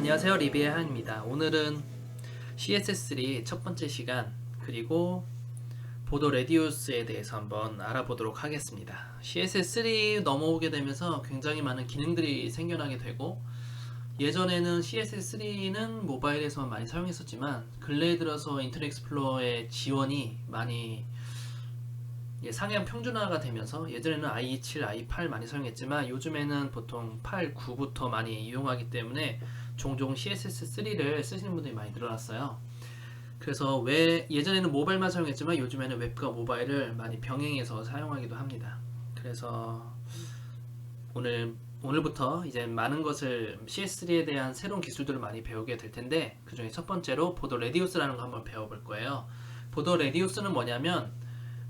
안녕하세요 리비의 한입니다. 오늘은 CSS3 첫 번째 시간 그리고 보도 레디우스에 대해서 한번 알아보도록 하겠습니다. CSS3 넘어오게 되면서 굉장히 많은 기능들이 생겨나게 되고 예전에는 CSS3는 모바일에서 많이 사용했었지만 근래에 들어서 인터넷 익스플로러의 지원이 많이 예, 상향 평준화가 되면서 예전에는 i7, i8 많이 사용했지만 요즘에는 보통 8, 9부터 많이 이용하기 때문에 종종 CSS3를 쓰시는 분들이 많이 늘어났어요. 그래서 왜 예전에는 모바일만 사용했지만 요즘에는 웹과 모바일을 많이 병행해서 사용하기도 합니다. 그래서 오늘 오늘부터 이제 많은 것을 CS3에 대한 새로운 기술들을 많이 배우게 될 텐데 그 중에 첫 번째로 보도 레디우스라는 거 한번 배워볼 거예요. 보도 레디우스는 뭐냐면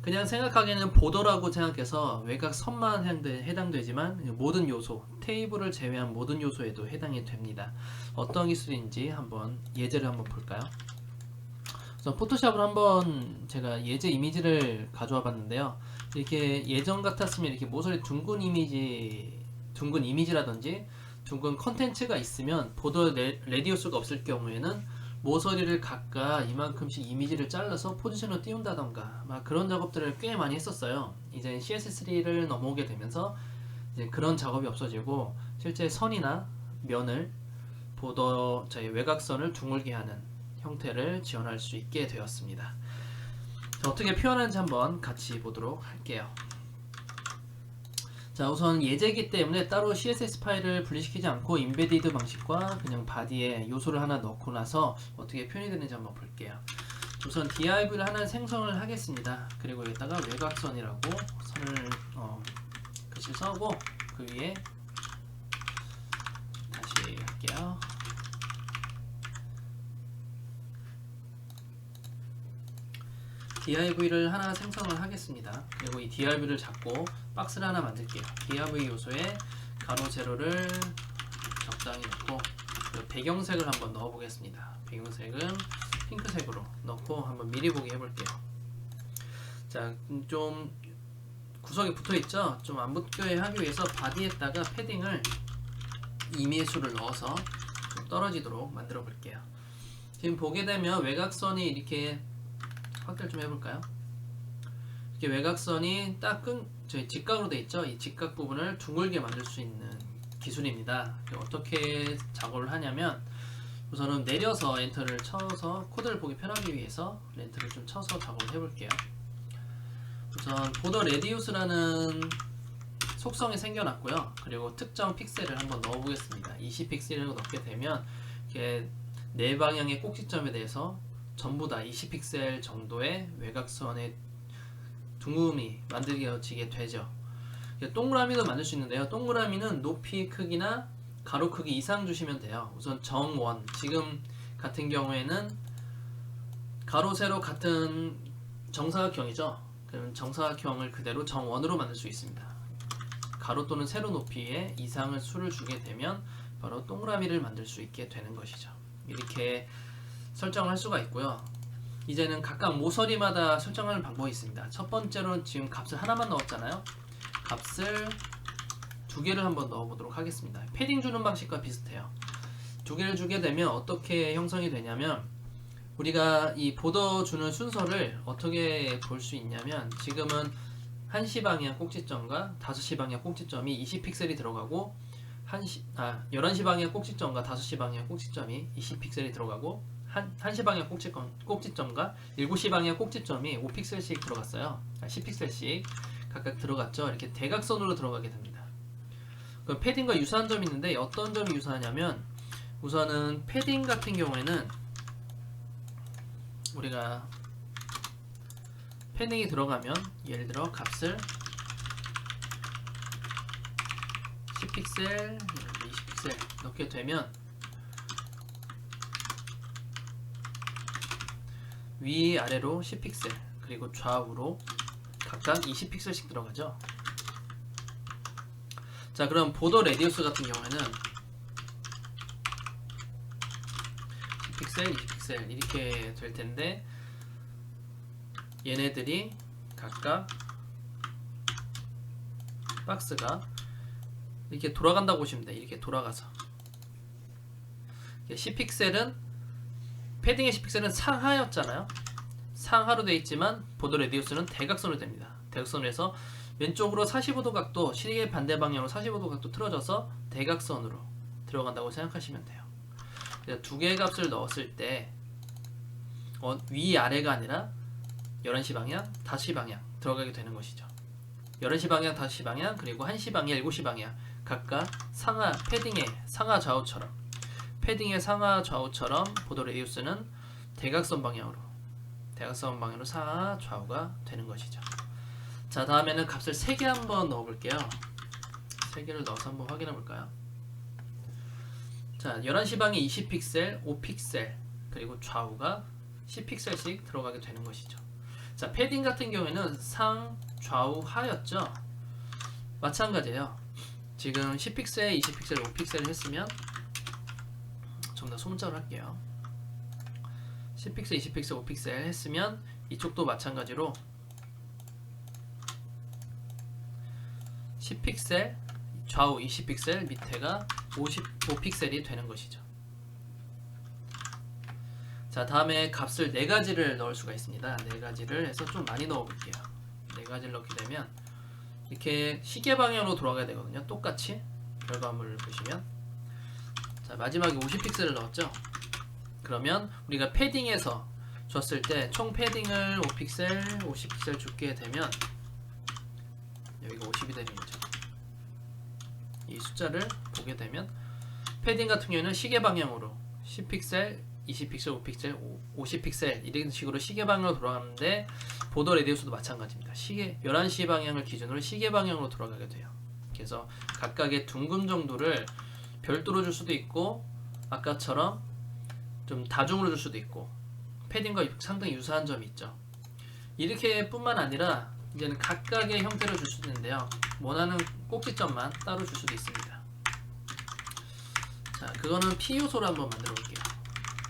그냥 생각하기에는 보도라고 생각해서 외곽 선만 해당되- 해당되 지만 모든 요소, 테이블을 제외한 모든 요소에도 해당이 됩니다. 어떤 기술인지 한번 예제를 한번 볼까요? 우선 포토샵을 한번 제가 예제 이미지를 가져와 봤는데요. 이렇게 예전 같았으면 이렇게 모서리 둥근 이미지, 둥근 이미지라든지 둥근 컨텐츠가 있으면 보도 레, 레디우스가 없을 경우에는 모서리를 각각 이만큼씩 이미지를 잘라서 포지션을 띄운다던가 막 그런 작업들을 꽤 많이 했었어요. 이제 CSS3를 넘어오게 되면서 이제 그런 작업이 없어지고 실제 선이나 면을 보도 저희 외곽선을 둥글게 하는 형태를 지원할 수 있게 되었습니다. 자, 어떻게 표현하는지 한번 같이 보도록 할게요. 자 우선 예제이기 때문에 따로 CSS 파일을 분리시키지 않고 인베디드 방식과 그냥 바디에 요소를 하나 넣고 나서 어떻게 표현이 되는지 한번 볼게요. 우선 div를 하나 생성을 하겠습니다. 그리고 여기다가 외곽선이라고 선을 어, 글씨 써고 그 위에 다시 할게요. div를 하나 생성을 하겠습니다. 그리고 이 div를 잡고 박스를 하나 만들게요. div 요소에 가로 세로를 적당히 넣고 배경색을 한번 넣어 보겠습니다. 배경색은 핑크색으로 넣고 한번 미리 보기 해볼게요. 자, 음, 좀 구석이 붙어 있죠? 좀 안 붙게 하기 위해서 바디에다가 패딩을 이미수를 넣어서 좀 떨어지도록 만들어 볼게요. 지금 보게 되면 외곽선이 이렇게 확대를 좀 해볼까요? 이렇게 외곽선이 딱 끈, 저희 직각으로 돼 있죠? 이 직각 부분을 둥글게 만들 수 있는 기술입니다. 어떻게 작업을 하냐면 우선은 내려서 엔터를 쳐서 코드를 보기 편하기 위해서 렌트를 좀 쳐서 작업을 해볼게요. 우선 보더 레디우스라는 속성이 생겨났고요. 그리고 특정 픽셀을 한번 넣어보겠습니다. 20픽셀을 넣게 되면 이렇게 네 방향의 꼭지점에 대해서 전부 다 20픽셀 정도의 외곽선의 둥음이 만들어지게 되죠. 동그라미도 만들 수 있는데요. 동그라미는 높이 크기나 가로 크기 이상 주시면 돼요. 우선 정원 지금 같은 경우에는 가로 세로 같은 정사각형이죠. 그럼 정사각형을 그대로 정원으로 만들 수 있습니다. 가로 또는 세로 높이에 이상을 수를 주게 되면 바로 동그라미를 만들 수 있게 되는 것이죠. 이렇게 설정을 할 수가 있고요. 이제는 각각 모서리마다 설정하는 방법이 있습니다. 첫 번째로는 지금 값을 하나만 넣었잖아요. 값을 두 개를 한번 넣어보도록 하겠습니다. 패딩 주는 방식과 비슷해요. 두 개를 주게 되면 어떻게 형성이 되냐면 우리가 이 보더 주는 순서를 어떻게 볼 수 있냐면 지금은 1시 방향 꼭지점과 5시 방향 꼭지점이 20픽셀이 들어가고 1시, 아, 11시 방향 꼭지점과 5시 방향 꼭지점이 20픽셀이 들어가고 한, 1시 방향 꼭지점, 꼭지점과 7시 방향 꼭지점이 5픽셀씩 들어갔어요. 아, 10픽셀씩 각각 들어갔죠. 이렇게 대각선으로 들어가게 됩니다. 그 패딩과 유사한 점이 있는데 어떤 점이 유사하냐면 우선은 패딩 같은 경우에는 우리가 패딩이 들어가면 예를 들어 값을 10픽셀, 20픽셀 넣게 되면 위 아래로 10픽셀 그리고 좌우로 각각 20픽셀씩 들어가죠. 자 그럼 보도 레디우스 같은 경우에는 10픽셀, 20픽셀 이렇게 될 텐데 얘네들이 각각 박스가 이렇게 돌아간다고 보시면 돼요. 이렇게 돌아가서 10픽셀은 패딩의 10픽셀은 상하였잖아요. 상하로 되어 있지만 보도 레디우스는 대각선으로 됩니다. 대각선으로 해서 왼쪽으로 45도 각도, 시계 반대 방향으로 45도 각도 틀어져서 대각선으로 들어간다고 생각하시면 돼요. 두 개의 값을 넣었을 때 어, 위 아래가 아니라 11시 방향, 5시 방향 들어가게 되는 것이죠. 11시 방향, 5시 방향, 그리고 1시 방향, 7시 방향 각각 상하 패딩의 상하 좌우처럼 패딩의 상하 좌우처럼 보도 레디우스는 대각선 방향으로 대각선 방향으로 상하 좌우가 되는 것이죠. 자 다음에는 값을 3개 한번 넣어볼게요. 3개를 넣어서 한번 확인해 볼까요? 자 11시 방에 20픽셀, 5픽셀 그리고 좌우가 10픽셀씩 들어가게 되는 것이죠. 자 패딩 같은 경우에는 상, 좌우, 하였죠. 마찬가지예요. 지금 10픽셀, 20픽셀, 5픽셀을 했으면 좀더 소문자로 할게요. 10픽셀, 20픽셀, 5픽셀 했으면 이쪽도 마찬가지로 10픽셀, 좌우 20픽셀, 밑에가 55픽셀이 되는 것이죠. 자, 다음에 값을 네 가지를 넣을 수가 있습니다. 네 가지를 해서 좀 많이 넣어 볼게요. 네 가지를 넣게 되면 이렇게 시계 방향으로 돌아가야 되거든요. 똑같이 결과물을 보시면 자 마지막에 50픽셀을 넣었죠. 그러면 우리가 패딩에서 줬을 때 총 패딩을 5픽셀, 50픽셀 주게 되면 여기가 50이 되는 거죠. 이 숫자를 보게 되면 패딩 같은 경우에는 시계 방향으로 10픽셀, 20픽셀, 5픽셀, 50픽셀 이런 식으로 시계 방향으로 돌아가는데 보도 레디우스도 마찬가지입니다. 시계 11시 방향을 기준으로 시계 방향으로 돌아가게 돼요. 그래서 각각의 둥금 정도를 별도로 줄 수도 있고 아까처럼 좀 다중으로 줄 수도 있고 패딩과 상당히 유사한 점이 있죠. 이렇게 뿐만 아니라 이제는 각각의 형태로 줄 수도 있는데요. 원하는 꼭지점만 따로 줄 수도 있습니다. 자, 그거는 P 요소로 한번 만들어 볼게요.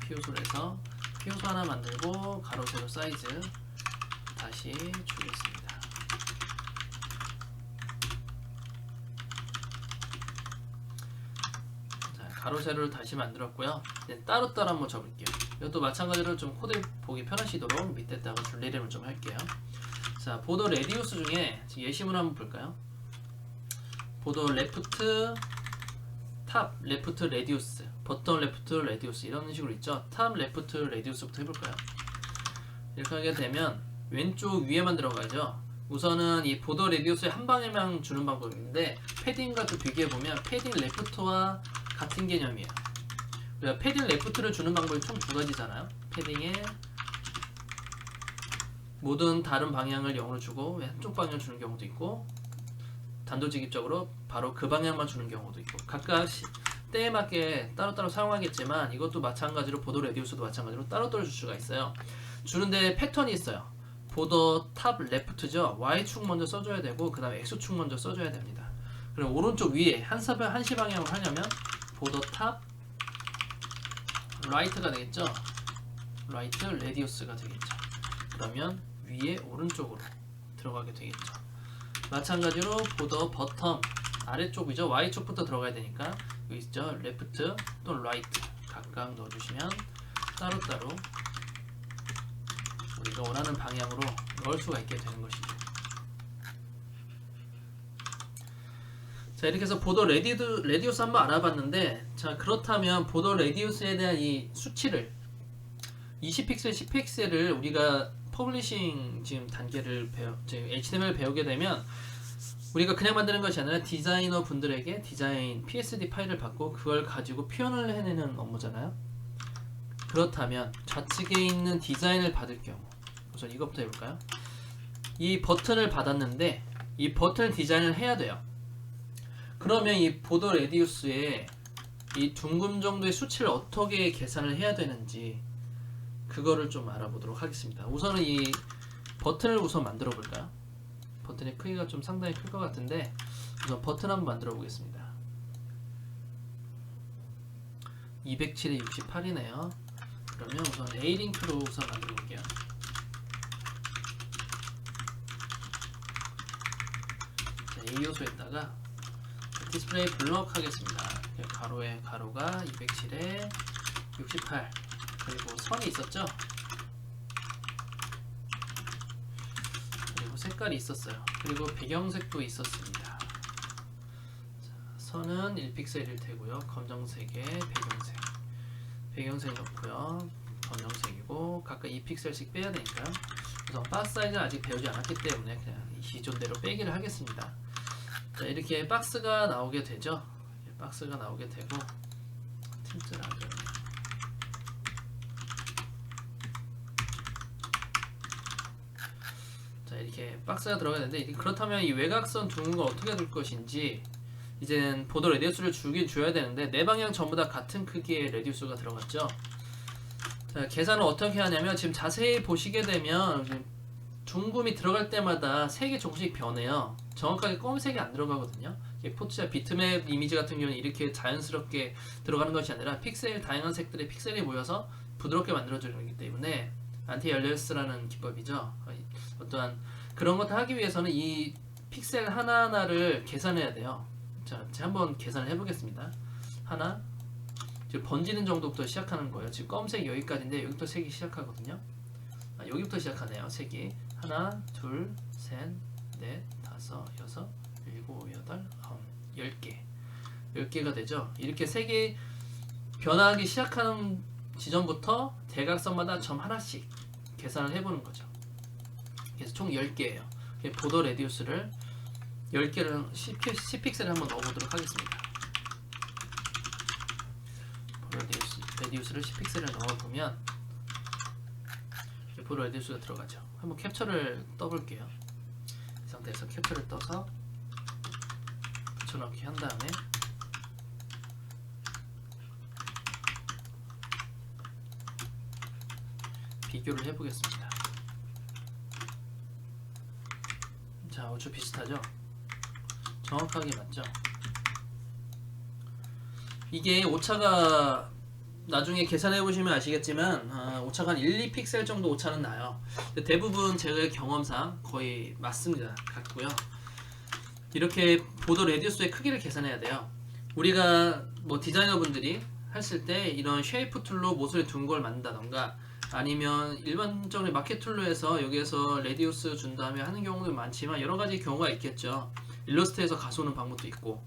P 요소로 해서 P 요소 하나 만들고 가로 세로 사이즈 다시 주겠습니다. 자, 가로 세로를 다시 만들었고요. 이제 따로따로 한번 접을게요. 이것도 마찬가지로 좀 코드 보기 편하시도록 밑에다가 줄내림을 좀 할게요. 자, 보도 레디우스 중에 지금 예시문 한번 볼까요? 보도 레프트 탑 레프트 레디우스 버튼 레프트 레디우스 이런 식으로 있죠. 탑 레프트 레디우스부터 해볼까요? 이렇게 하게 되면 왼쪽 위에만 들어가죠. 우선은 이 보도 레디우스의 한 방에만 주는 방법인데 패딩과 또 비교해 보면 패딩 레프트와 같은 개념이에요. 우리가 패딩 레프트를 주는 방법이 총 두 가지잖아요. 패딩에 모든 다른 방향을 0으로 주고 한쪽 방향 주는 경우도 있고 단도직입적으로 바로 그 방향만 주는 경우도 있고 각각 시- 때에 맞게 따로따로 사용하겠지만 이것도 마찬가지로 보도 레디우스도 마찬가지로 따로따로 줄 수가 있어요. 주는데 패턴이 있어요. 보더 탑 레프트죠. Y축 먼저 써줘야 되고 그 다음에 X축 먼저 써줘야 됩니다. 그럼 오른쪽 위에 한시 한시 방향으로 하려면 보더 탑 라이트가 되겠죠. 라이트 레디우스가 되겠죠. 그러면 위에 오른쪽으로 들어가게 되겠죠. 마찬가지로 보더 버텀 아래쪽이죠. Y쪽부터 들어가야 되니까 여기 있죠. 레프트 또는 라이트 각각 넣어주시면 따로따로 우리가 원하는 방향으로 넣을 수가 있게 되는 것이죠. 자 이렇게 해서 보도 레디드, 레디우스 한번 알아봤는데 자 그렇다면 보도 레디우스에 대한 이 수치를 20픽셀, 10픽셀을 우리가 퍼블리싱 지금 단계를 배워 지금 HTML 배우게 되면 우리가 그냥 만드는 것이 아니라 디자이너 분들에게 디자인 PSD 파일을 받고 그걸 가지고 표현을 해내는 업무잖아요. 그렇다면 좌측에 있는 디자인을 받을 경우 우선 이것부터 해볼까요? 이 버튼을 받았는데 이 버튼을 디자인을 해야 돼요. 그러면 이 보도 레디우스에 이 둥금 정도의 수치를 어떻게 계산을 해야 되는지 그거를 좀 알아보도록 하겠습니다. 우선은 이 버튼을 우선 만들어 볼까요? 버튼의 크기가 좀 상당히 클 것 같은데 우선 버튼 한번 만들어 보겠습니다. 207에 68이네요. 그러면 우선 A 링크로 우선 만들어 볼게요. 자, A 요소에다가 디스플레이 블럭 하겠습니다. 가로에 가로가 207에 68 그리고 선이 있었죠? 그리고 색깔이 있었어요. 그리고 배경색도 있었습니다. 자, 선은 1픽셀일 테고요. 검정색에 배경색. 배경색 넣고요. 검정색이고 각각 2픽셀씩 빼야 되니까요. 우선 박스 사이즈는 아직 배우지 않았기 때문에 그냥 이 기존대로 빼기를 하겠습니다 자 이렇게 박스가 나오게 되죠? 박스가 나오게 되고 틴트를 하죠. 자 이렇게 박스가 들어가야 되는데 그렇다면 이 외곽선 건 어떻게 될 것인지 이제는 보도 레디우스를 주긴 줘야 되는데 네 방향 전부 다 같은 크기의 레디우스가 들어갔죠? 자 계산을 어떻게 하냐면 지금 자세히 보시게 되면 둥금이 들어갈 때마다 색이 조금씩 변해요 정확하게 검은색이 안 들어가거든요 포트샵 비트맵 이미지 같은 경우는 이렇게 자연스럽게 들어가는 것이 아니라 픽셀 다양한 색들의 픽셀이 모여서 부드럽게 만들어지는 거기 때문에 안티 엘리어스라는 기법이죠 어떠한 그런 것들 하기 위해서는 이 픽셀 하나하나를 계산해야 돼요. 자, 제가 한번 계산을 해보겠습니다. 하나, 지금 번지는 정도부터 시작하는 거예요. 지금 검색 여기까지인데 여기부터 색이 시작하거든요. 아, 여기부터 시작하네요. 색이 하나, 둘, 셋, 넷, 다섯, 여섯, 일곱, 여덟, 아홉, 열 개, 열 개가 되죠. 이렇게 색이 변화하기 시작하는 지점부터 대각선마다 점 하나씩 계산을 해보는 거죠. 그래서 총 10개예요. 보도 레디우스를 10개를 10픽셀을 한번 넣어보도록 하겠습니다. 보도 레디우스, 레디우스를 10픽셀을 넣어보면 보도 레디우스가 들어가죠. 한번 캡처를 떠볼게요. 이 상태에서 캡처를 떠서 붙여넣기 한 다음에 비교를 해보겠습니다. 자, 어쭈 비슷하죠? 정확하게 맞죠? 이게 오차가 나중에 계산해 보시면 아시겠지만 아, 오차가 한 1, 2픽셀 정도 오차는 나요. 근데 대부분 제가 경험상 거의 맞습니다. 같고요. 이렇게 보도 레디우스의 크기를 계산해야 돼요. 우리가 뭐 디자이너분들이 했을 때 이런 쉐이프 툴로 모서리 둔걸 만든다던가 아니면 일반적인 마켓 툴로 해서 여기에서 레디우스 준 다음에 하는 경우도 많지만 여러 가지 경우가 있겠죠. 일러스트에서 가져오는 방법도 있고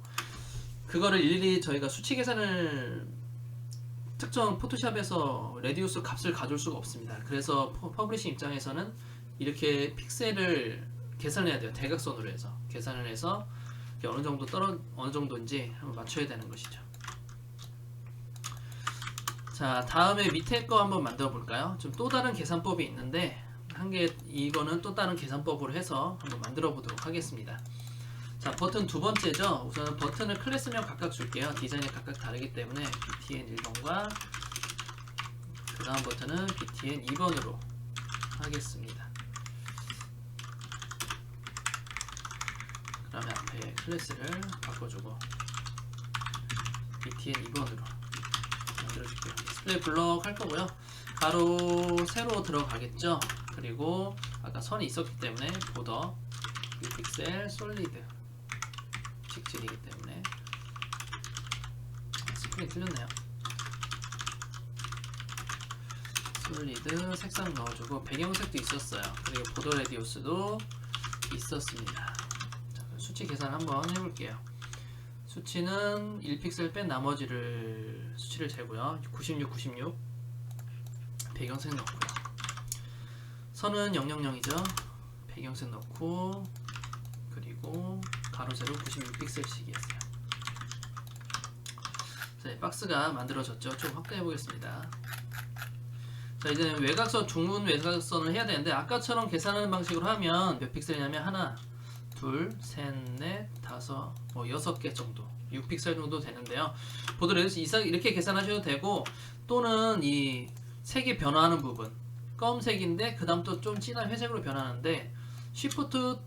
그거를 일일이 저희가 수치 계산을 특정 포토샵에서 레디우스 값을 가져올 수가 없습니다. 그래서 퍼- 퍼블리싱 입장에서는 이렇게 픽셀을 계산해야 돼요. 대각선으로 해서 계산을 해서 어느 정도 떨어 어느 정도인지 한번 맞춰야 되는 것이죠. 자 다음에 밑에 거 한번 만들어 볼까요? 좀 또 다른 계산법이 있는데 한 개 이거는 또 다른 계산법으로 해서 한번 만들어 보도록 하겠습니다. 자 버튼 두 번째죠. 우선 버튼을 클래스명 각각 줄게요. 디자인이 각각 다르기 때문에 btn 1번과 그 다음 버튼은 btn 2번으로 하겠습니다. 그 다음에 앞에 클래스를 바꿔주고 btn 2번으로 만들어줄게요. 디스플레이 블럭 할 거고요. 가로 세로 들어가겠죠. 그리고 아까 선이 있었기 때문에 보더 픽셀 솔리드 직질이기 때문에 아, 스크린 틀렸네요. 솔리드 색상 넣어주고 배경색도 있었어요. 그리고 보도 레디우스도 있었습니다. 자, 수치 계산 한번 해볼게요. 수치는 1픽셀 뺀 나머지를 수치를 재고요. 96, 96 배경색 넣고요. 선은 000이죠. 배경색 넣고 그리고 가로 세로 96픽셀씩이었어요. 자, 이 박스가 만들어졌죠. 좀 확대해 보겠습니다. 자, 이제 외곽선 중문 외곽선을 해야 되는데 아까처럼 계산하는 방식으로 하면 몇 픽셀이냐면 하나, 둘, 셋, 넷, 다섯, 뭐 여섯 개 정도, 6픽셀 정도 되는데요. 레디스 이렇게 계산하셔도 되고 또는 이 색이 변화하는 부분, 검색인데 그 다음 또 좀 진한 회색으로 변하는데 쉬프트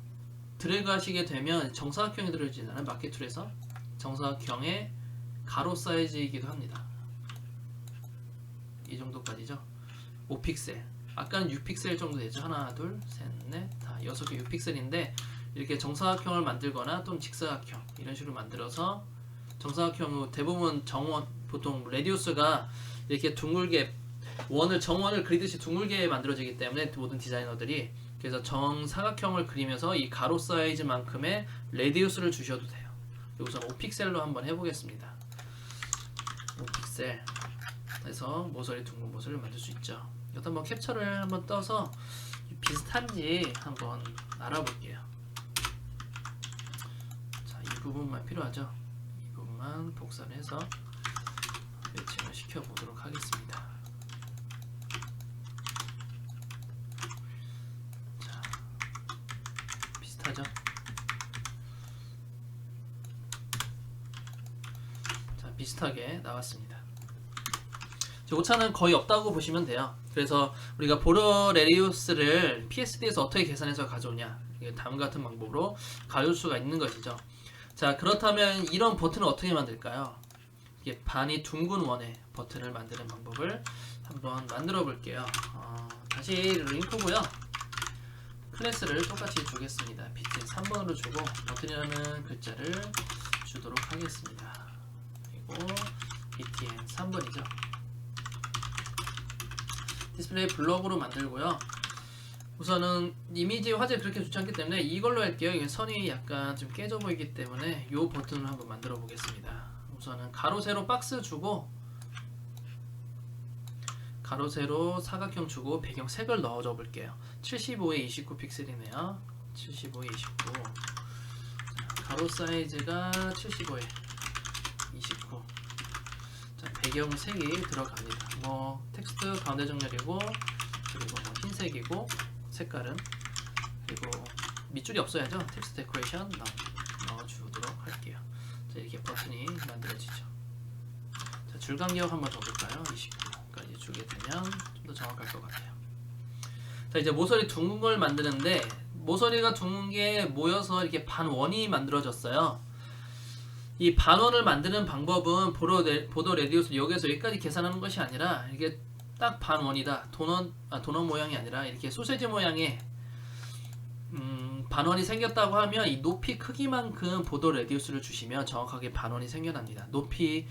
드래그 하시게 되면 정사각형이 들어지잖아요. 마켓 툴에서 정사각형의 가로 사이즈이기도 합니다. 이 정도까지죠. 5픽셀. 아까는 6픽셀 정도 되죠. 하나, 둘, 셋, 넷, 다 여섯 개 6픽셀인데 이렇게 정사각형을 만들거나 또는 직사각형 이런 식으로 만들어서 정사각형은 대부분 정원 보통 레디우스가 이렇게 둥글게 원을 정원을 그리듯이 둥글게 만들어지기 때문에 모든 디자이너들이 그래서 정사각형을 그리면서 이 가로 사이즈만큼의 레디우스를 주셔도 돼요. 우선 5픽셀로 한번 해보겠습니다. 5픽셀 해서 모서리 둥근 모서리를 만들 수 있죠. 이것도 한번 캡처를 한번 떠서 비슷한지 한번 알아볼게요. 자, 이 부분만 필요하죠. 이 부분만 복사를 해서 매칭을 시켜 보도록 하겠습니다. 자, 비슷 하죠? 자, 비슷하게 나왔습니다. 저 오차는 거의 없다고 보시면 돼요. 그래서 우리가 보러 레리우스를 PSD에서 어떻게 계산해서 가져오냐 다음 같은 방법으로 가져올 수가 있는 것이죠. 자 그렇다면 이런 버튼을 어떻게 만들까요? 이게 반이 둥근 원의 버튼을 만드는 방법을 한번 만들어 볼게요. 어, 다시 링크고요. 클래스를 똑같이 주겠습니다. 비트 3번으로 주고 버튼이라는 글자를 주도록 하겠습니다. 그리고 btn 3번이죠. 디스플레이 블럭으로 만들고요. 우선은 이미지 화질 그렇게 좋지 않기 때문에 이걸로 할게요. 이게 선이 약간 좀 깨져 보이기 때문에 이 버튼을 한번 만들어 보겠습니다. 우선은 가로 세로 박스 주고 가로 세로 사각형 주고 배경 색을 넣어줘 볼게요. 75에 29 픽셀이네요. 75에 29. 자, 가로 사이즈가 75에 29. 자, 배경 색이 들어갑니다. 뭐 텍스트 가운데 정렬이고 그리고 뭐 흰색이고 색깔은 그리고 밑줄이 없어야죠. 텍스트 데코레이션 넣어, 넣어주도록 할게요. 자, 이렇게 버튼이 만들어지죠. 자, 줄 간격 한번 줘볼까요? 29까지 주게 되면 좀 더 정확할 것 같아요. 자, 이제 모서리 둥근 걸 만드는데 모서리가 둥근 게 모여서 이렇게 반원이 만들어졌어요. 이 반원을 만드는 방법은 보도, 레, 보도 레디우스 여기에서 여기까지 계산하는 것이 아니라 이게 딱 반원이다. 도넛 아, 도넛 모양이 아니라 이렇게 소세지 모양의 음, 반원이 생겼다고 하면 이 높이 크기만큼 보도 레디우스를 주시면 정확하게 반원이 생겨납니다. 높이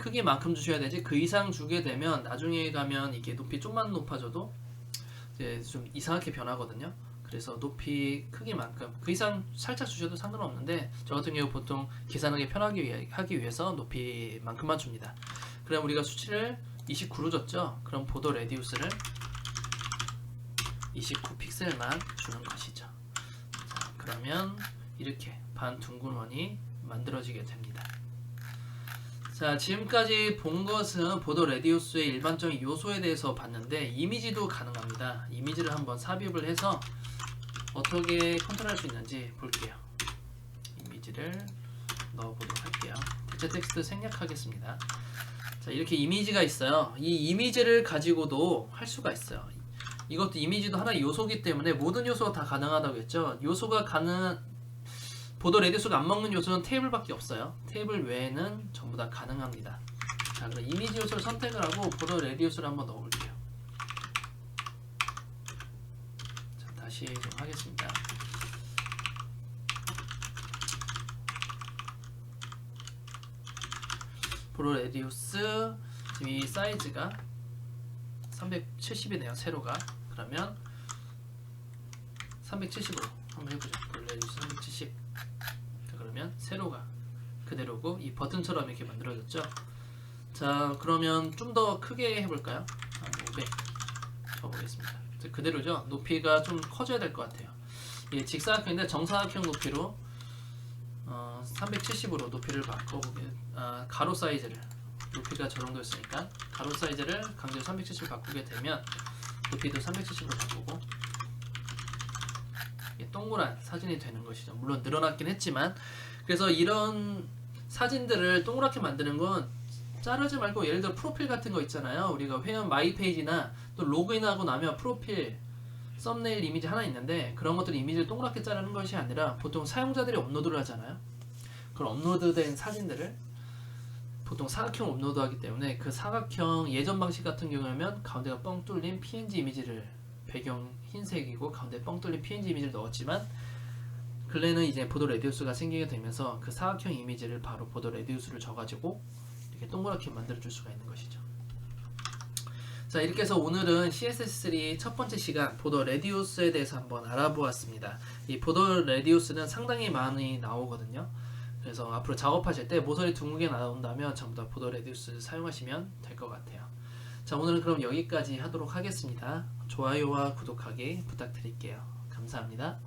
크기만큼 주셔야 되지 그 이상 주게 되면 나중에 가면 이게 높이 좀만 높아져도 이제 좀 이상하게 변하거든요. 그래서 높이 크기만큼 그 이상 살짝 주셔도 상관없는데 저 같은 경우 보통 계산하기 편하게 위해, 하기 위해서 높이만큼만 줍니다. 그럼 우리가 수치를 29로 줬죠. 그럼 보도 레디우스를 29 픽셀만 주는 것이죠. 자, 그러면 이렇게 반 둥근 원이 만들어지게 됩니다. 자, 지금까지 본 것은 보도 레디우스의 일반적인 요소에 대해서 봤는데 이미지도 가능합니다. 이미지를 한번 삽입을 해서 어떻게 컨트롤할 수 있는지 볼게요. 이미지를 넣어보도록 할게요. 대체 텍스트 생략하겠습니다. 자, 이렇게 이미지가 있어요. 이 이미지를 가지고도 할 수가 있어요. 이것도 이미지도 하나의 요소기 때문에 모든 요소가 다 가능하다고 했죠. 요소가 가능 보도 레디스가 안 먹는 요소는 테이블밖에 없어요. 테이블 외에는 전부 다 가능합니다. 자, 그럼 이미지 요소를 선택을 하고 보도 레디우스를 한번 넣어볼게요. 자, 다시 좀 하겠습니다. 보도 레디우스 지금 이 사이즈가 370이네요. 세로가 그러면 370으로 한번 해보죠. 레디우스 370 자, 그러면 세로가 그대로고 이 버튼처럼 이렇게 만들어졌죠. 자 그러면 좀 더 크게 해볼까요? 한 500 줘보겠습니다. 자, 그대로죠. 높이가 좀 커져야 될 것 같아요. 이게 직사각형인데 정사각형 높이로 어, 370으로 높이를 바꿔보게 아, 가로 사이즈를 높이가 저 정도였으니까 가로 사이즈를 강제로 370 바꾸게 되면 높이도 370으로 바꾸고 동그란 사진이 되는 것이죠. 물론 늘어났긴 했지만 그래서 이런 사진들을 동그랗게 만드는 건 자르지 말고 예를 들어 프로필 같은 거 있잖아요. 우리가 회원 마이 페이지나 또 로그인하고 나면 프로필 썸네일 이미지 하나 있는데 그런 것들 이미지를 동그랗게 자르는 것이 아니라 보통 사용자들이 업로드를 하잖아요. 그런 업로드된 사진들을 보통 사각형 업로드하기 때문에 그 사각형 예전 방식 같은 경우에는 가운데가 뻥 뚫린 PNG 이미지를 배경 흰색이고 가운데 뻥 뚫린 PNG 이미지를 넣었지만 근래는 이제 보도 레디우스가 생기게 되면서 그 사각형 이미지를 바로 보도 레디우스를 줘가지고 이렇게 동그랗게 만들어 줄 수가 있는 것이죠. 자 이렇게 해서 오늘은 CSS3 첫 번째 시간 보더 레디우스에 대해서 한번 알아보았습니다. 이 보더 레디우스는 상당히 많이 나오거든요. 그래서 앞으로 작업하실 때 모서리 둥글게 나온다면 전부 다 보더 레디우스 사용하시면 될 것 같아요. 자 오늘은 그럼 여기까지 하도록 하겠습니다. 좋아요와 구독하기 부탁드릴게요. 감사합니다.